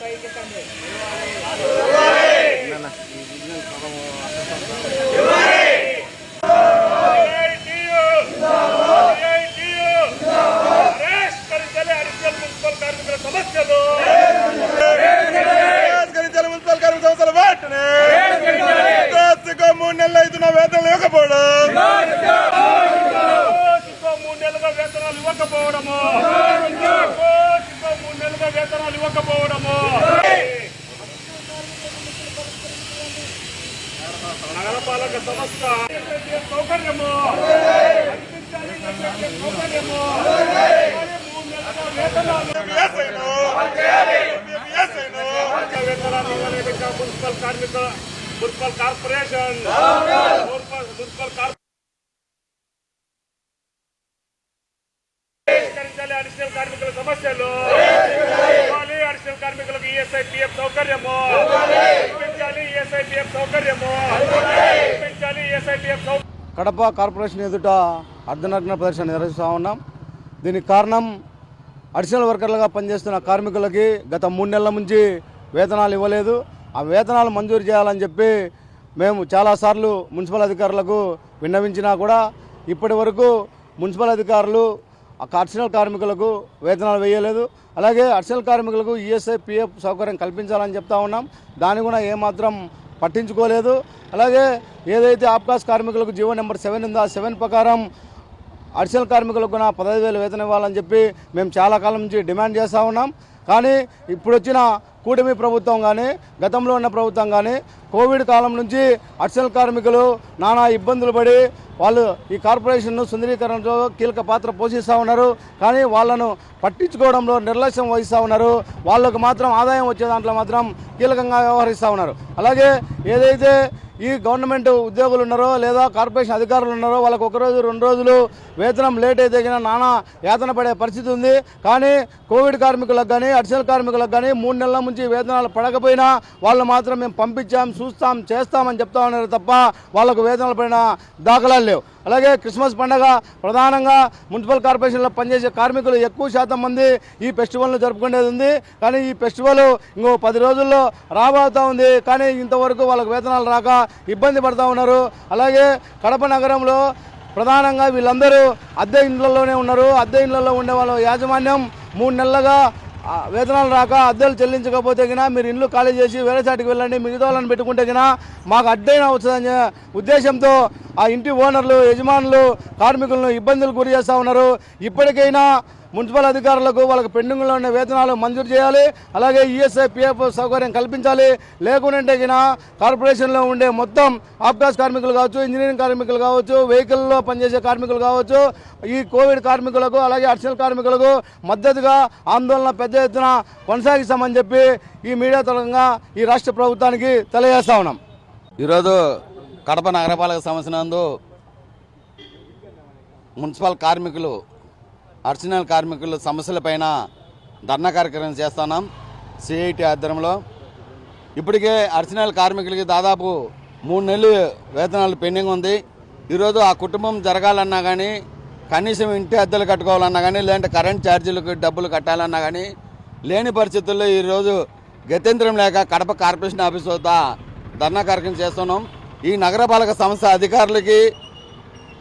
పైకి ఎత్తండి నగరపాలక సంస్థ సౌకర్యము కల్పించాలి సౌకర్యము మూడు నెలలుగా వేతనాలు వేసేను. వేసేను. వేతనాలు ఇవ్వలేక మున్సిపల్ కార్మిక municipal corporation municipal municipal corporation పరిష్కరించాలి అడిషనల్ కార్మికుల సమస్యలు ఇవ్వాలి అడిషనల్ కార్మికులకు ఈఎస్ఐ పిఎఫ్ సౌకర్యము కడప కార్పొరేషన్ ఎదుట అర్ధనగ్న ప్రదర్శన నిర్వహిస్తూ ఉన్నాం. దీనికి కారణం అడిషనల్ వర్కర్లుగా పనిచేస్తున్న కార్మికులకి గత మూడు నెలల నుంచి వేతనాలు ఇవ్వలేదు. ఆ వేతనాలు మంజూరు చేయాలని చెప్పి మేము చాలాసార్లు మున్సిపల్ అధికారులకు విన్నవించినా కూడా ఇప్పటి వరకు మున్సిపల్ అధికారులు ఆ కార్మికులకు వేతనాలు వేయలేదు. అలాగే అర్చనల్ కార్మికులకు ఈఎస్ఐ పిఎఫ్ సౌకర్యం కల్పించాలని చెప్తా ఉన్నాం. దాన్ని కూడా ఏమాత్రం పట్టించుకోలేదు. అలాగే ఏదైతే ఆప్కాస్ కార్మికులకు జీవో నెంబర్ సెవెన్ ఉందో ఆ సెవెన్ ప్రకారం అడిషనల్ కార్మికులకు కూడా పదహైదు వేలు వేతనం ఇవ్వాలని చెప్పి మేము చాలా కాలం నుంచి డిమాండ్ చేస్తూ ఉన్నాం. కానీ ఇప్పుడు వచ్చిన కూటమి ప్రభుత్వం కానీ గతంలో ఉన్న ప్రభుత్వం కానీ కోవిడ్ కాలం నుంచి అడిషనల్ కార్మికులు నానా ఇబ్బందులు పడి వాళ్ళు ఈ కార్పొరేషన్ను సుందరీకరణలో కీలక పాత్ర పోషిస్తూ ఉన్నారు. కానీ వాళ్ళను పట్టించుకోవడంలో నిర్లక్ష్యం వహిస్తూ ఉన్నారు. వాళ్ళకు మాత్రం ఆదాయం వచ్చే దాంట్లో మాత్రం కీలకంగా వ్యవహరిస్తూ ఉన్నారు. అలాగే ఏదైతే ఈ గవర్నమెంట్ ఉద్యోగులు ఉన్నారో లేదా కార్పొరేషన్ అధికారులు ఉన్నారో వాళ్ళకు ఒక రోజు రెండు రోజులు వేతనం లేట్ అయితే నానా యాతన పడే పరిస్థితి ఉంది. కానీ కోవిడ్ కార్మికులకు కానీ అడిషనల్ కార్మికులకు కానీ మూడు నెలల నుంచి వేతనాలు పడకపోయినా వాళ్ళు మాత్రం మేము పంపించాం చూస్తాం చేస్తామని చెప్తా ఉన్నారు తప్ప వాళ్ళకు వేతనాలు పడిన దాఖలాలు లేవు. అలాగే క్రిస్మస్ పండగ ప్రధానంగా మున్సిపల్ కార్పొరేషన్లో పనిచేసే కార్మికులు ఎక్కువ శాతం మంది ఈ ఫెస్టివల్ను జరుపుకునేది ఉంది. కానీ ఈ ఫెస్టివల్ ఇంకో పది రోజుల్లో రాబోతూ ఉంది. కానీ ఇంతవరకు వాళ్ళకు వేతనాలు రాక ఇబ్బంది పడుతూ ఉన్నారు. అలాగే కడప నగరంలో ప్రధానంగా వీళ్ళందరూ అద్దె ఇండ్లలోనే ఉన్నారు. అద్దె ఇండ్లలో ఉండే వాళ్ళ యాజమాన్యం మూడు నెలలుగా వేతనాలు రాక అద్దెలు చెల్లించకపోతే గినా మీరు ఇల్లు ఖాళీ చేసి వేరే చాటికి వెళ్ళండి మిగతా వాళ్ళని పెట్టుకుంటే గినా మాకు అడ్డైనా వస్తుందని ఉద్దేశంతో ఆ ఇంటి ఓనర్లు యజమానులు కార్మికులను ఇబ్బందులు గురి చేస్తూ ఉన్నారు. ఇప్పటికైనా మున్సిపల్ అధికారులకు వాళ్ళకి పెండింగ్లో ఉన్న వేతనాలు మంజూరు చేయాలి. అలాగే ఈఎస్ఐ పిఎఫ్ సౌకర్యం కల్పించాలి. లేకుంటే కార్పొరేషన్లో ఉండే మొత్తం ఆప్కాస్ కార్మికులు కావచ్చు ఇంజనీరింగ్ కార్మికులు కావచ్చు వెహికల్లో పనిచేసే కార్మికులు కావచ్చు ఈ కోవిడ్ కార్మికులకు అలాగే అడిషనల్ కార్మికులకు మద్దతుగా ఆందోళన పెద్ద ఎత్తున కొనసాగిస్తామని చెప్పి ఈ మీడియా తరంగా ఈ రాష్ట్ర ప్రభుత్వానికి తెలియజేస్తా ఉన్నాం. ఈరోజు కడప నగరపాలక సంస్థ నందు మున్సిపల్ కార్మికులు అర్చనల్ కార్మికుల సమస్యలపైన ధర్నా కార్యక్రమం చేస్తున్నాం. సిఐటి ఆధ్వర్యంలో. ఇప్పటికే అర్చనల్ కార్మికులకి దాదాపు మూడు నెలలు వేతనాలు పెండింగ్ ఉంది. ఈరోజు ఆ కుటుంబం జరగాలన్నా కానీ కనీసం ఇంటి అద్దెలు కట్టుకోవాలన్నా కానీ లేదంటే కరెంట్ ఛార్జీలకు డబ్బులు కట్టాలన్నా కానీ లేని పరిస్థితుల్లో ఈరోజు గత్యంతరం లేక కడప కార్పొరేషన్ ఆఫీస్ వద్ద ధర్నా కార్యక్రమం చేస్తున్నాం. ఈ నగరపాలక సంస్థ అధికారులకి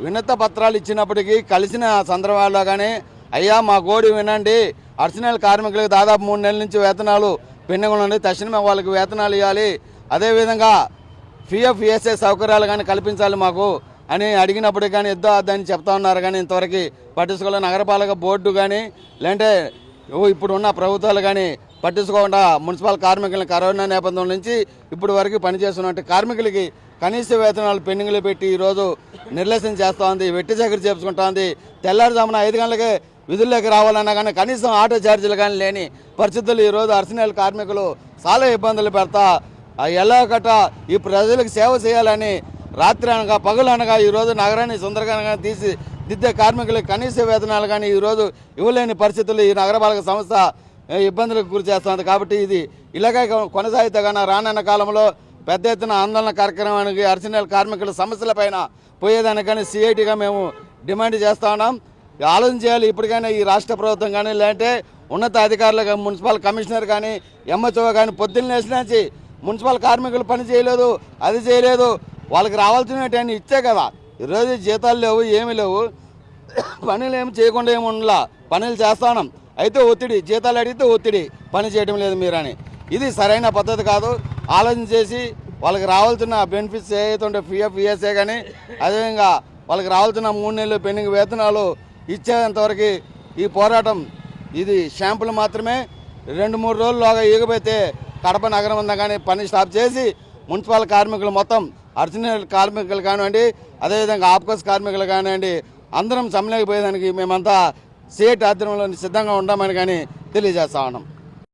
వినత పత్రాలు ఇచ్చినప్పటికీ కలిసిన సందర్భాల్లో కానీ అయ్యా మా గోడి వినండి. అర్చనల్ కార్మికులకు దాదాపు మూడు నెలల నుంచి వేతనాలు పెండింగ్ తక్షణమే వాళ్ళకి వేతనాలు ఇవ్వాలి. అదేవిధంగా పిఎఫ్ ఈఎస్ఐ సౌకర్యాలు కానీ కల్పించాలి మాకు అని అడిగినప్పుడు కానీ ఎద్దో అద్దని చెప్తా ఉన్నారు కానీ ఇంతవరకు పట్టించుకోలే. నగరపాలక బోర్డు కానీ లేదంటే ఇప్పుడు ఉన్న ప్రభుత్వాలు కానీ పట్టించుకోకుండా మున్సిపల్ కార్మికులను కరోనా నేపథ్యం నుంచి ఇప్పుడు వరకు పనిచేస్తున్నట్టు కార్మికులకి కనీస వేతనాలు పెండింగ్లో పెట్టి ఈరోజు నిర్లక్ష్యం చేస్తోంది వెట్టి చక్కెర చేపుకుంటా ఉంది. తెల్లారుజామున ఐదు గంటలకే విధుల్లోకి రావాలన్నా కానీ కనీసం ఆటో ఛార్జీలు కానీ లేని పరిస్థితులు ఈరోజు అర్సనల్ కార్మికులు చాలా ఇబ్బందులు పెడతా ఎలా ఎలాగట ఈ ప్రజలకు సేవ చేయాలని రాత్రి అనగా పగలు అనగా ఈరోజు నగరాన్ని సుందరగా తీసి దిద్దే కార్మికులకు కనీస వేతనాలు కానీ ఈరోజు ఇవ్వలేని పరిస్థితులు ఈ నగరపాలక సంస్థ ఇబ్బందులకు గురి చేస్తుంది కాబట్టి ఇది ఇలాగే కొనసాగితే కానీ రానున్న కాలంలో పెద్ద ఎత్తున ఆందోళన కార్యక్రమానికి అర్చనల్ కార్మికుల సమస్యలపైన పోయేదానికని సిఐటిగా మేము డిమాండ్ చేస్తా ఉన్నాం. ఆలోచన చేయాలి ఇప్పటికైనా ఈ రాష్ట్ర ప్రభుత్వం కానీ లేదంటే ఉన్నత అధికారులు మున్సిపల్ కమిషనర్ కానీ ఎంహెచ్ఓ కానీ పొద్దున్న లేచినాచి మున్సిపల్ కార్మికులు పని చేయలేదు అది చేయలేదు. వాళ్ళకి రావాల్సినవి ఇచ్చే కదా. ఈరోజు జీతాలు లేవు ఏమీ లేవు. పనులు ఏమి చేయకుండా ఏమి ఉండలా. పనులు చేస్తాను అయితే ఒత్తిడి జీతాలు అడిగితే ఒత్తిడి. పని చేయడం లేదు మీరని. ఇది సరైన పద్ధతి కాదు. ఆలోచన చేసి వాళ్ళకి రావాల్సిన బెనిఫిట్స్ ఏవైతే ఉంటే పిఎఫ్ ఈఎస్ఏ కానీ అదేవిధంగా వాళ్ళకి రావాల్సిన మూడు నెలలు పెండింగ్ వేతనాలు ఇచ్చేంతవరకు ఈ పోరాటం ఇది షాంపుల్ మాత్రమే. రెండు మూడు రోజుల్లోగా ఈగపోతే కడప నగరం ఉందా కానీ పని స్టాప్ చేసి మున్సిపల్ కార్మికులు మొత్తం అర్జునల్ కార్మికులు కానివ్వండి అదేవిధంగా ఆప్కోస్ కార్మికులు కానివ్వండి అందరం సమ్మెలేకపోయేదానికి మేమంతా సేట్ ఆధ్వర్యంలో సిద్ధంగా ఉండమని కానీ తెలియజేస్తా ఉన్నాం.